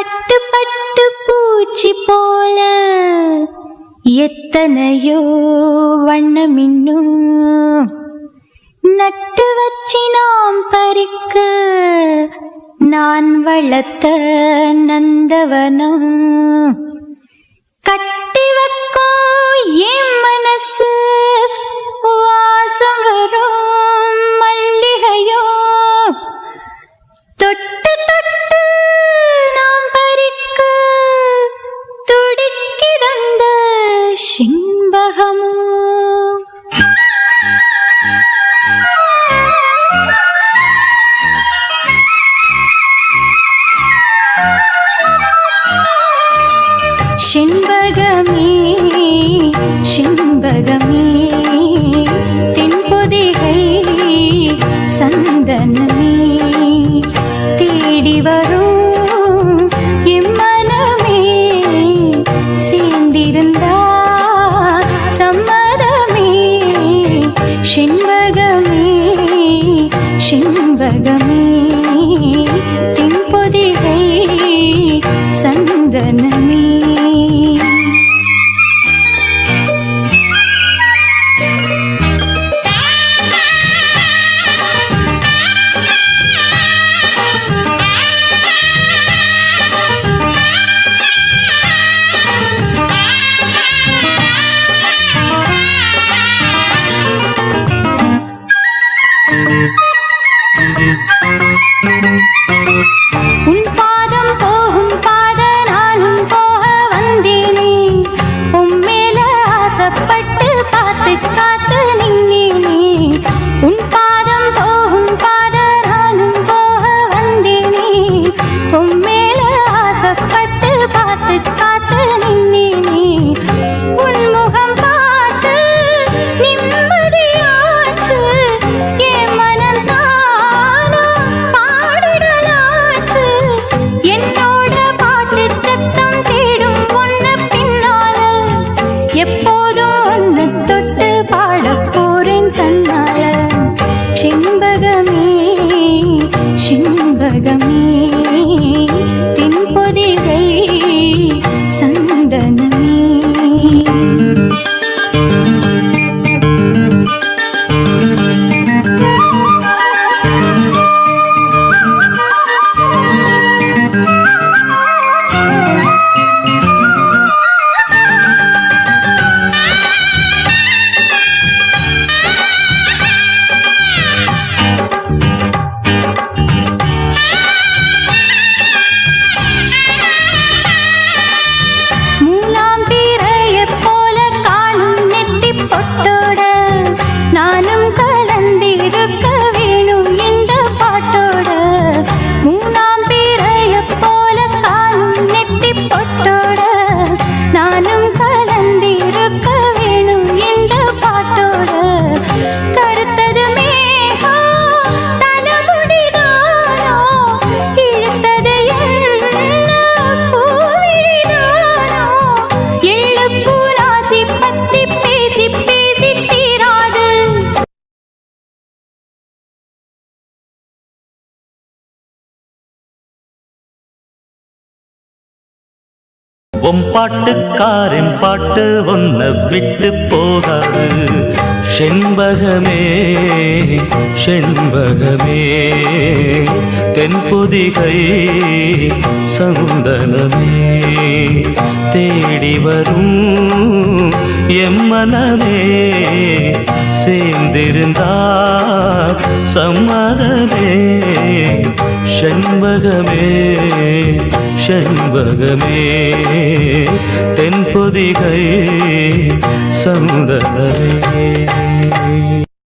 பட்டு பட்டு பூச்சி போல எத்தனையோ வண்ணமின்னும் நட்டு வச்சினாம் பறிக்க நான் வளர்த்த நந்தவனம். கட்டி வைக்கும் என் மனசு வாசம் வரும். 心巴哈木。Xenia. உம் பாட்டுக்காரின் பாட்டு ஒன்ன விட்டு போகாது. செண்பகமே செண்பகமே. தென்புதிகை சந்தனமே தேடி வரும் எம்மனமே சேர்ந்திருந்தார் சம்மதமே. செண்பகமே செண்பகமே. தென்பொதிகை சந்தனமே